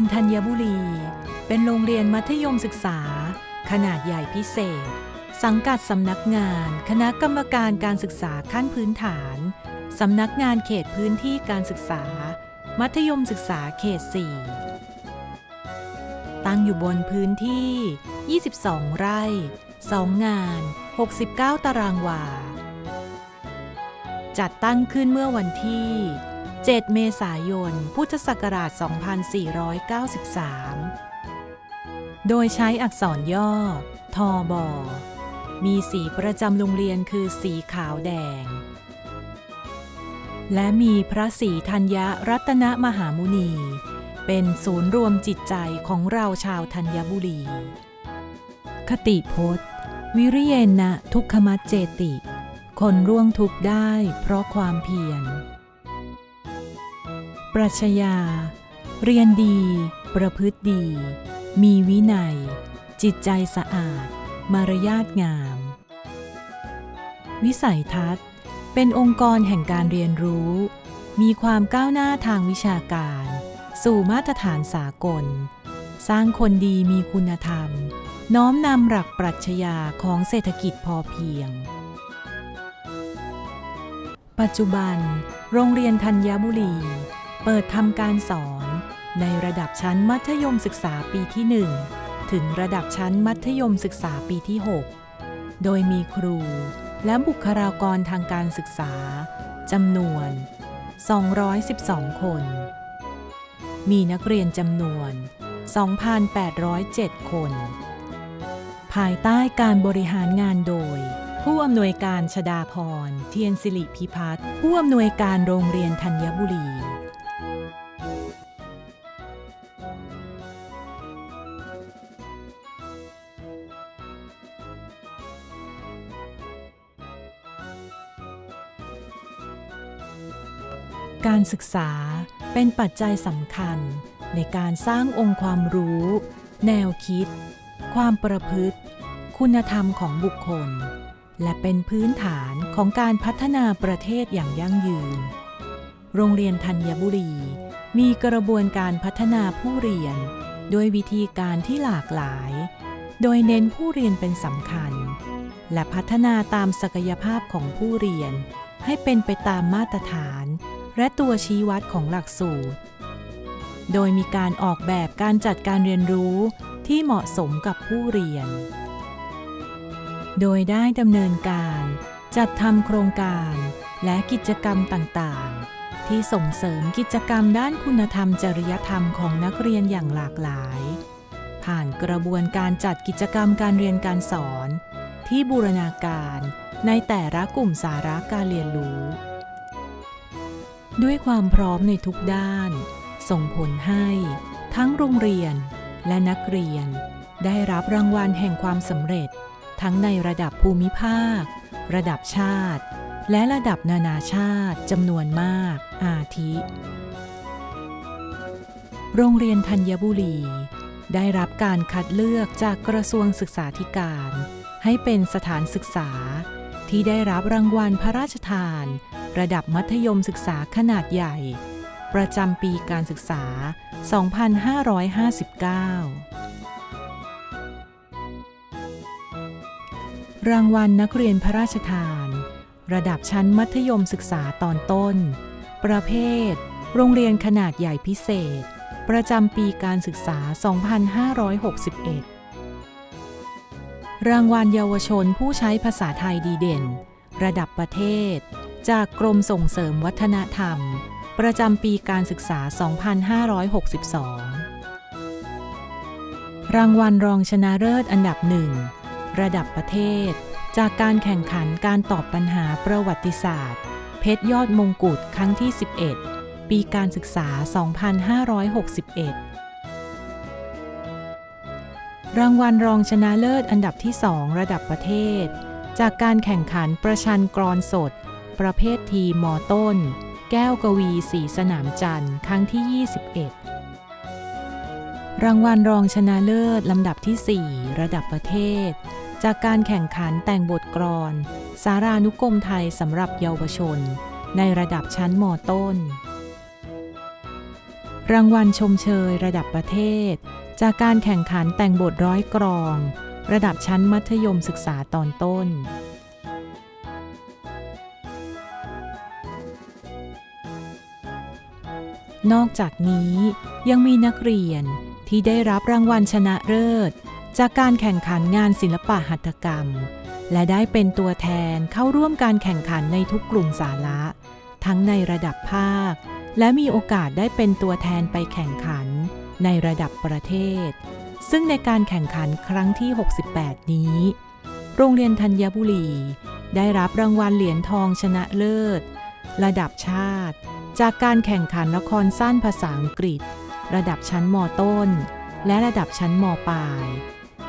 ยนธัญบุรี เป็นโรงเรียนมัธยมศึกษา ขนาดใหญ่พิเศษ สังกัดสำนักงาน คณะกรรมการการศึกษาขั้นพื้นฐาน สำนักงานเขตพื้นที่การศึกษา มัธยมศึกษาเขต 4 ตั้งอยู่บนพื้นที่ 22 ไร่ 2 งาน 69 ตารางวา จัดตั้งขึ้นเมื่อวันที่ 7 เมษายน พุทธศักราช 2493 โดยใช้อักษรย่อ ทอบอ มีสีประจำโรงเรียนคือสีขาวแดง และมีพระศรีธัญญรัตนมหามุนี เป็นศูนย์รวมจิตใจของเราชาวธัญบุรี คติพจน์ วิริเยนะทุกขมัจเจติ คนร่วงทุกข์ได้เพราะความเพียร ปรัชญา เรียนดี ประพฤติดี มีวินัย จิตใจสะอาด มารยาทงาม วิสัยทัศน์ เป็นองค์กรแห่งการเรียนรู้ มีความก้าวหน้าทางวิชาการ สู่มาตรฐานสากล สร้างคนดีมีคุณธรรม น้อมนำหลักปรัชญาของเศรษฐกิจพอเพียงปัจจุบัน โรงเรียนธัญบุรี เปิดทำการสอน ในระดับชั้นมัธยมศึกษาปีที่ 1 ถึงระดับชั้นมัธยมศึกษาปีที่ 6 โดยมีครู และบุคลากรทางการศึกษาจำนวน 212 คน มีนักเรียนจำนวน 2,807 คน ภายใต้การบริหารงานโดย ผู้อำนวยการชดาพร เทียนสิริพิพัฒน์ผู้อำนวยการโรงเรียนธัญบุรี การศึกษาเป็นปัจจัยสำคัญในการสร้างองค์ความรู้ แนวคิด ความประพฤติ คุณธรรมของบุคคล และเป็นพื้นฐานของการพัฒนาประเทศอย่างยั่งยืน โรงเรียนธัญบุรี มีกระบวนการพัฒนาผู้เรียน ด้วยวิธีการที่หลากหลาย โดยเน้นผู้เรียนเป็นสำคัญ และพัฒนาตามศักยภาพของผู้เรียน ให้เป็นไปตามมาตรฐาน และตัวชี้วัดของหลักสูตร โดยมีการออกแบบการจัดการเรียนรู้ที่เหมาะสมกับผู้เรียน โดยได้ดำเนินการจัดทำโครงการและกิจกรรมต่างๆ ที่ส่งเสริมกิจกรรมด้านคุณธรรมจริยธรรมของนักเรียนอย่างหลากหลาย ผ่านกระบวนการจัดกิจกรรมการเรียนการสอน ที่บูรณาการในแต่ละกลุ่มสาระการเรียนรู้ ด้วยความพร้อมในทุกด้าน ส่งผลให้ ทั้งโรงเรียนและนักเรียน ได้รับรางวัลแห่งความสำเร็จ ทั้งในระดับภูมิภาค ระดับชาติ และระดับนานาชาติจำนวนมาก อาทิ โรงเรียนธัญบุรี ได้รับการคัดเลือกจากกระทรวงศึกษาธิการ ให้เป็นสถานศึกษาที่ได้รับรางวัลพระราชทาน ระดับมัธยมศึกษาขนาดใหญ่ ประจำปีการศึกษา 2559 รางวัลนักเรียนพระราชทาน ระดับชั้นมัธยมศึกษาตอนต้น ประเภท โรงเรียนขนาดใหญ่พิเศษ ประจำปีการศึกษา 2561รางวัลเยาวชนผู้ใช้ภาษาไทยดีเด่น ระดับประเทศ จากกรมส่งเสริมวัฒนธรรม ประจำปีการศึกษา 2562 รางวัลรองชนะเลิศอันดับหนึ่งระดับประเทศ จากการแข่งขันการตอบปัญหาประวัติศาสตร์ เพชรยอดมงกุฎครั้งที่ 11 ปีการศึกษา 2561รางวัลรองชนะเลิศอันดับที่ 2 ระดับประเทศ จากการแข่งขันประชันกรอนสด ประเภททีมมต้น แก้วกวีสีสนามจันทร์ครั้งที่ 21 รางวัลรองชนะเลิศลำดับที่ 4 ระดับประเทศ จากการแข่งขันแต่งบทกลอน สารานุกรมไทยสำหรับเยาวชน ในระดับชั้นมต้น รางวัลชมเชยระดับประเทศ จากการแข่งขันแต่งบทร้อยกรอง ระดับชั้นมัธยมศึกษาตอนต้น นอกจากนี้ยังมีนักเรียนที่ได้รับรางวัลชนะเลิศ จากการแข่งขันงานศิลปะหัตถกรรม และได้เป็นตัวแทนเข้าร่วมการแข่งขันในทุกกลุ่มสาระ ทั้งในระดับภาค และมีโอกาสได้เป็นตัวแทนไปแข่งขัน ในระดับประเทศ ซึ่งในการแข่งขันครั้งที่ 68 นี้ โรงเรียนธัญบุรี ได้รับรางวัลเหรียญทองชนะเลิศ ระดับชาติ จากการแข่งขันละครสั้นภาษาอังกฤษ ระดับชั้นมต้น และระดับชั้นมปลาย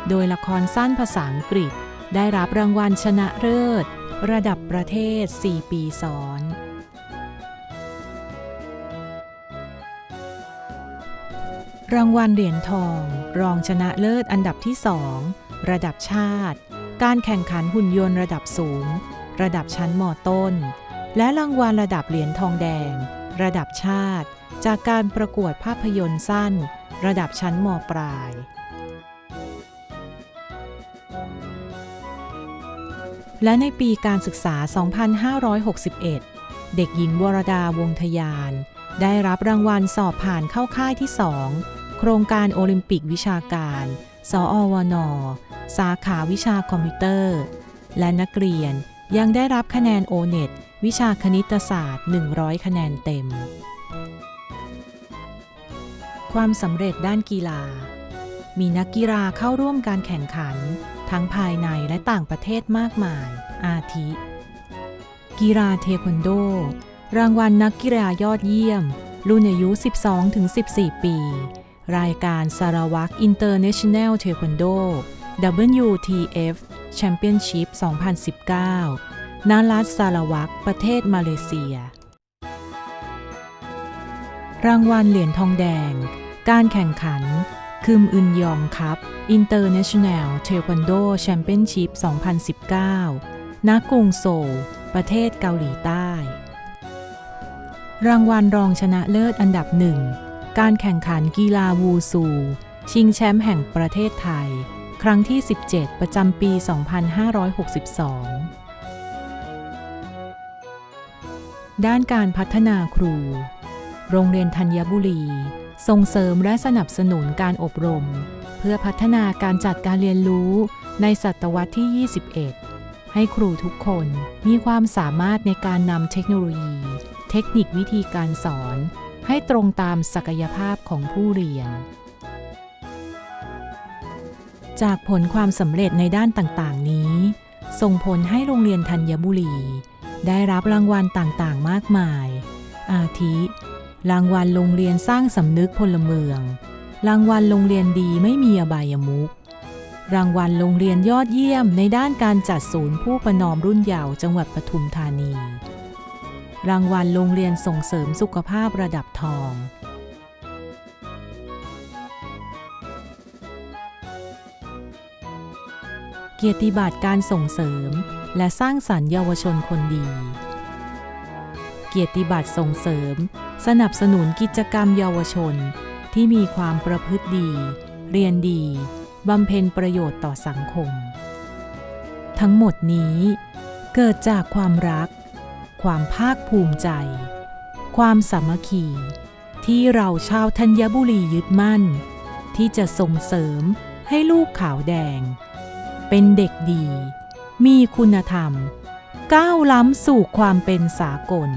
โดยละครสั้นภาษาอังกฤษ ได้รับรางวัลชนะเลิศ ระดับประเทศ 4 ปีซ้อน รางวัลเหรียญทอง รองชนะเลิศอันดับที่2ระดับชาติ การแข่งขันหุ่นยนต์ระดับสูง ระดับชั้นมต้น และรางวัลระดับเหรียญทองแดง ระดับชาติ จากการประกวดภาพยนตร์สั้น ระดับชั้นมปลาย และในปีการศึกษา 2561 เด็กหญิงวรดาวงทยาน ได้รับรางวัลสอบผ่านเข้าค่ายที่ 2 โครงการโอลิมปิกวิชาการ สอวน สาขาวิชาคอมพิวเตอร์ และนักเรียน ยังได้รับคะแนนโอเน็ตวิชาคณิตศาสตร์ 100 คะแนนเต็ม ความสำเร็จด้านกีฬา มีนักกีฬาเข้าร่วมการแข่งขัน ทั้งภายในและต่างประเทศมากมาย อาทิ กีฬาเทควันโด รางวัลนักกีฬายอดเยี่ยม รุ่นอายุ 12-14 ปี รายการสารวัตรอินเตอร์เนชั่นแนลเทควันโด WTF Championship 2019 ณ รัฐสารวัตรประเทศมาเลเซีย รางวัลเหรียญทองแดง การแข่งขัน คืมอึนยองครับ International Taekwondo Championship 2019 ณ กรุงโซล ประเทศเกาหลีใต้ รางวัลรองชนะเลิศอันดับหนึ่ง การแข่งขันกีฬาวูซู ชิงแชมป์แห่งประเทศไทย ครั้งที่ 17 ประจำปี 2562 ด้านการพัฒนาครู โรงเรียนธัญบุรี ส่งเสริมและสนับสนุนการอบรม เพื่อพัฒนาการจัดการเรียนรู้ในศตวรรษที่ 21 ให้ครูทุกคนมีความสามารถในการนำเทคโนโลยี เทคนิควิธีการสอน ให้ตรงตามศักยภาพของผู้เรียน จากผลความสำเร็จในด้านต่างๆ นี้ ส่งผลให้โรงเรียนธัญบุรี ได้รับรางวัลต่างๆ มากมาย อาทิ รางวัลโรงเรียนสร้างสำนึกพลเมือง รางวัลโรงเรียนดีไม่มีอบายมุขรางวัลโรงเรียนยอดเยี่ยมในด้านการจัดศูนย์ผู้ประนอมรุ่นเยาว์จังหวัดปทุมธานี รางวัลโรงเรียนส่งเสริมสุขภาพระดับทอง เกียรติบัตรการส่งเสริม และสร้างสรรค์เยาวชนคนดี เกียรติบัตรส่งเสริม สนับสนุนกิจกรรมเยาวชน ที่มีความประพฤติดี เรียนดีบำเพ็ญประโยชน์ต่อสังคม ทั้งหมดนี้เกิดจากความรัก ความภาคภูมิใจ ความสามัคคี ที่เราชาวธัญบุรียึดมั่น ที่จะส่งเสริมให้ลูกขาวแดง เป็นเด็กดี มีคุณธรรม ก้าวล้ำสู่ความเป็นสากล